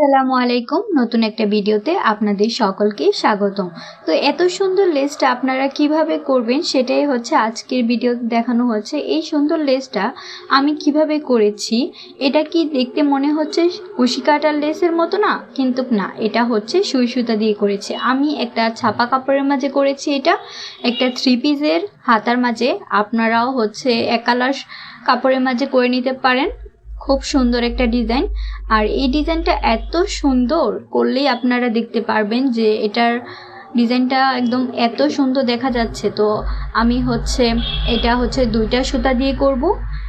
আসসালামু আলাইকুম। নতুন একটা ভিডিওতে আপনাদের সকলকে স্বাগতম। তো এত সুন্দর লেসটা আপনারা কীভাবে করবেন সেটাই হচ্ছে আজকের ভিডিও দেখানো হচ্ছে। এই সুন্দর লেসটা আমি কীভাবে করেছি, এটা কি দেখতে মনে হচ্ছে কাটার লেসের মতো না? কিন্তু না, এটা হচ্ছে সুই সুতা দিয়ে করেছি। আমি একটা ছাপা কাপড়ের মাঝে করেছি এটা, একটা থ্রি পিসের হাতার মাঝে। আপনারাও হচ্ছে এক কালার কাপড়ের মাঝে করে নিতে পারেন। খুব সুন্দর একটা ডিজাইন। আর এই ডিজাইনটা এত সুন্দর, করলেই আপনারা দেখতে পারবেন যে এটার ডিজাইনটা একদম এত সুন্দর দেখা যাচ্ছে। তো আমি হচ্ছে, এটা হচ্ছে দুইটা সুতা দিয়ে করব।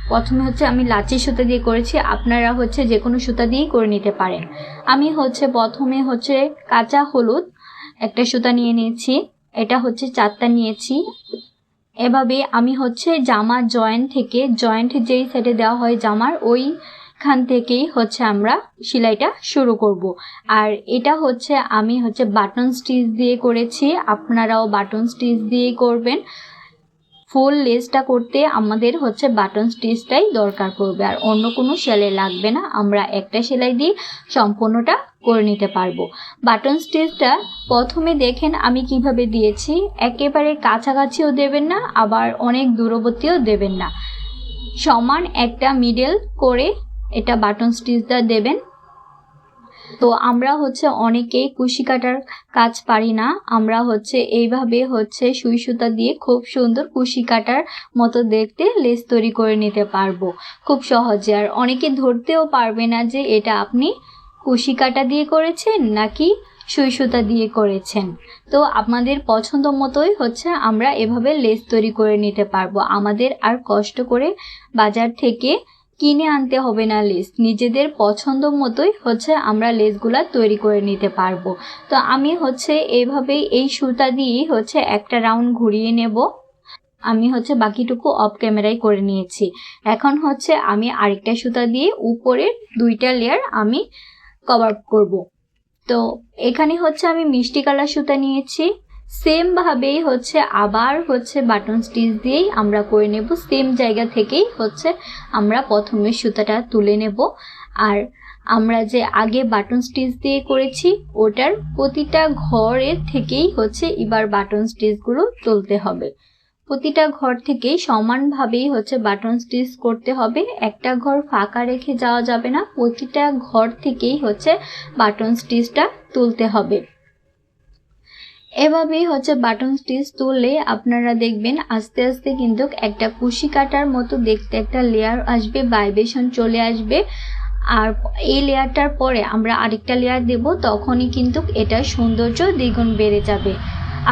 প্রথমে হচ্ছে আমি লাচি সুতা দিয়ে করেছি, আপনারা হচ্ছে যে কোনো সুতা দিয়েই করে নিতে পারেন। আমি হচ্ছে প্রথমে হচ্ছে কাঁচা হলুদ একটা সুতা নিয়ে নিয়েছি, এটা হচ্ছে চারটা নিয়েছি। এভাবে আমি হচ্ছে জামা জয়েন্ট থেকে জয়েন্ট যেই সেটে দেওয়া হয় জামার ওই খান থেকেই হচ্ছে আমরা সেলাইটা শুরু করব। আর এটা হচ্ছে আমি হচ্ছে বাটন স্টিচ দিয়ে করেছি। আপনারাও বাটন স্টিচ দিয়ে করবেন। ফুল লেসটা করতে আমাদের হচ্ছে বাটন স্টিচটাই দরকার পড়বে। আর অন্য কোনো সেলাই লাগবে না। আমরা একটা সেলাই দিয়ে সম্পূর্ণটা করে নিতে পারব। বাটন স্টিচটা প্রথমে দেখেন আমি কীভাবে দিয়েছি। একেবারে কাছাকাছিও দেবেন না, আবার অনেক দূরবর্তীও দেবেন না। সমান একটা মিডল করে এটা বাটন স্টিচটা দেবেন। তো আমরা হচ্ছে অনেকেই কুশি কাটার কাজ পারি না। আমরা হচ্ছে এইভাবে হচ্ছে সুই সুতা দিয়ে খুব সুন্দর কুশি কাটার মতো দেখতে লেস তৈরি করে নিতে পারব খুব সহজে। আর অনেকে ধরতেও পারবে না যে এটা আপনি কুশি কাটা দিয়ে করেছেন নাকি সুই সুতা দিয়ে করেছেন। তো আপনাদের পছন্দ মতোই হচ্ছে আমরা এভাবে লেস তৈরি করে নিতে পারব। আমাদের আর কষ্ট করে বাজার থেকে কিনে আনতে হবে না লেস। নিজেদের পছন্দ মতোই হচ্ছে আমরা লেসগুলা তৈরি করে নিতে পারব। তো আমি হচ্ছে এইভাবেই এই সুতা দিয়েই হচ্ছে একটা রাউন্ড ঘুরিয়ে নেব। আমি হচ্ছে বাকিটুকু অফ ক্যামেরায় করে নিয়েছি। এখন হচ্ছে আমি আরেকটা সুতা দিয়ে উপরের দুইটা লেয়ার আমি কভার করব। তো এখানে হচ্ছে আমি মিষ্টি কালার সুতা নিয়েছি। সেম ভাবেই হচ্ছে আবার হচ্ছে বাটন স্টিচ দিয়েই আমরা করে নেব। সেম জায়গা থেকেই হচ্ছে আমরা প্রথমে সুতাটা তুলে নেব। আর আমরা যে আগে বাটন স্টিচ দিয়ে করেছি, ওটার প্রতিটা ঘরের থেকেই হচ্ছে এবার বাটন স্টিচগুলো তুলতে হবে। প্রতিটা ঘর থেকেই সমানভাবেই হচ্ছে বাটন স্টিচ করতে হবে। একটা ঘর ফাঁকা রেখে যাওয়া যাবে না, প্রতিটা ঘর থেকেই হচ্ছে বাটন স্টিচটা তুলতে হবে। এভাবেই হচ্ছে বাটন স্টিচ তুললে আপনারা দেখবেন আস্তে আস্তে কিন্তু একটা কুশি কাটার মতো দেখতে একটা লেয়ার আসবে ভাইব্রেশন চলে আসবে। আর এই লেয়ারটার পরে আমরা আরেকটা লেয়ার দেব, তখনই কিন্তু এটার সৌন্দর্য দ্বিগুণ বেড়ে যাবে।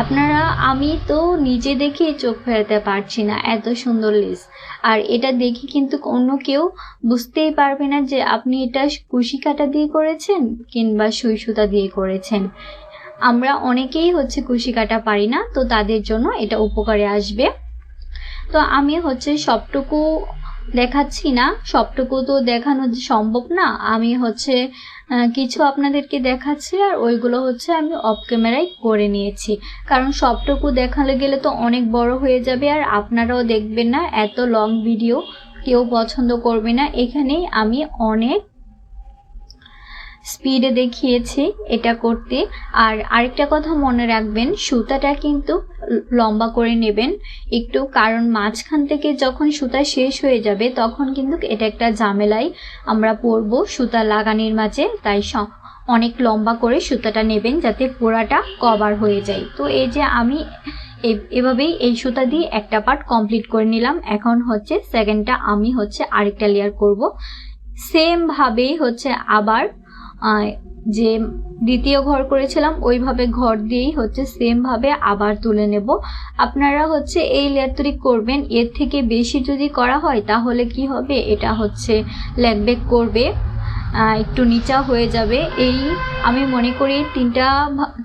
আপনারা, আমি তো নিজে দেখে চোখ ফেরাতে পারছি না, এত সুন্দর লেস আর এটা দেখে কিন্তু অন্য কেউ বুঝতেই পারবে না যে আপনি এটা কুশি কাটা দিয়ে করেছেন কিংবা সুই সুতা দিয়ে করেছেন। আমরা অনেকেই হচ্ছে কুশি কাটা পারি না, তো তাদের জন্য এটা উপকারে আসবে। তো আমি হচ্ছে সবটুকু দেখাচ্ছি না, সবটুকু তো দেখানো সম্ভব না। আমি হচ্ছে কিছু আপনাদেরকে দেখাচ্ছি আর ওইগুলো হচ্ছে আমি অফ ক্যামেরায় করে নিয়েছি। কারণ সবটুকু দেখালে গেলে তো অনেক বড় হয়ে যাবে আর আপনারাও দেখবেন না, এত লং ভিডিও কেউ পছন্দ করবে না। এখানেই আমি অনেক স্পিডে দেখিয়েছি এটা করতে। আর আরেকটা কথা মনে রাখবেন, সুতাটা কিন্তু লম্বা করে নেবেন। একটু কারণ মাঝখান থেকে যখন সুতা শেষ হয়ে যাবে, তখন কিন্তু এটা একটা ঝামেলায় আমরা পরবো সুতা লাগানির মাঝে। তাই অনেক লম্বা করে সুতাটা নেবেন যাতে পোড়াটা কভার হয়ে যায়। তো এই যে আমি এভাবেই এই সুতা দিয়ে একটা পার্ট কমপ্লিট করে নিলাম। এখন হচ্ছে সেকেন্ডটা আমি হচ্ছে আরেকটা লেয়ার করব। সেমভাবেই হচ্ছে আবার যে দ্বিতীয় ঘর করেছিলাম, ওইভাবে ঘর দিয়েই হচ্ছে সেমভাবে আবার তুলে নেব। আপনারা হচ্ছে এই লেয়ার করবেন, এর থেকে বেশি যদি করা হয়, তাহলে কি হবে? এটা হচ্ছে ল্যাকব্যাক করবে। একটু নিচা হয়ে যাবে। এই আমি মনে করি তিনটা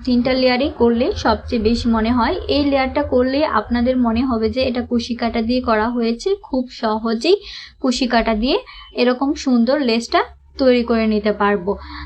তিনটা লেয়ারই করলে সবচেয়ে বেশি মনে হয়। এই লেয়ারটা করলে আপনাদের মনে হবে যে এটা কুশি কাটা দিয়ে করা হয়েছে। খুব সহজেই কুশি কাটা দিয়ে এরকম সুন্দর লেসটা তৈরি করে নিতে পারব।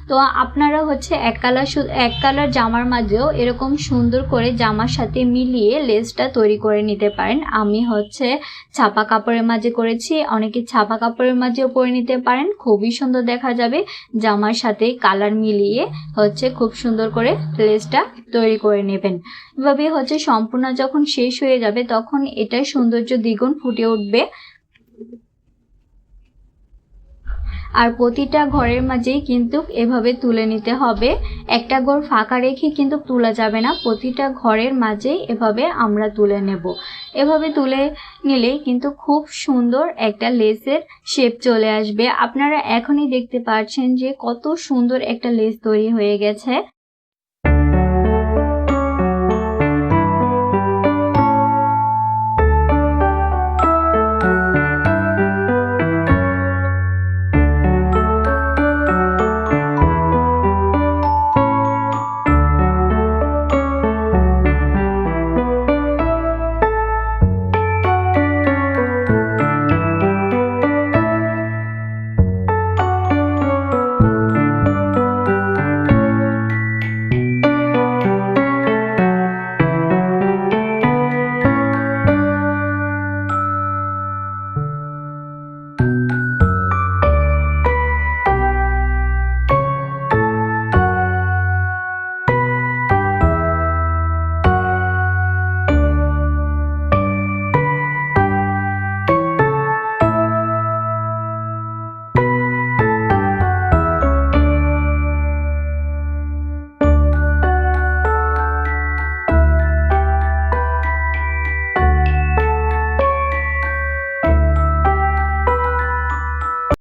তো আপনারা হচ্ছে এক কালার এক কালার জামার মাঝেও এরকম সুন্দর করে জামার সাথে মিলিয়ে লেসটা তৈরি করে নিতে পারেন। আমি হচ্ছে ছাপা কাপড়ের মাঝে করেছি, অনেকে ছাপা কাপড়ের মাঝেও পরে নিতে পারেন। খুবই সুন্দর দেখা যাবে। জামার সাথে কালার মিলিয়ে হচ্ছে খুব সুন্দর করে লেসটা তৈরি করে নেবেন। এভাবে হচ্ছে সম্পূর্ণ যখন শেষ হয়ে যাবে তখন এটার সৌন্দর্য দ্বিগুণ ফুটে উঠবে। আর প্রতিটা ঘরের মাঝেই কিন্তু এভাবে তুলে নিতে হবে। একটা ঘর ফাঁকা রেখে কিন্তু তোলা যাবে না। প্রতিটা ঘরের মাঝেই এভাবে আমরা তুলে নেব। এভাবে তুলে নিলেই কিন্তু খুব সুন্দর একটা লেসের শেপ চলে আসবে। আপনারা এখনই দেখতে পাচ্ছেন যে কত সুন্দর একটা লেস তৈরি হয়ে গেছে।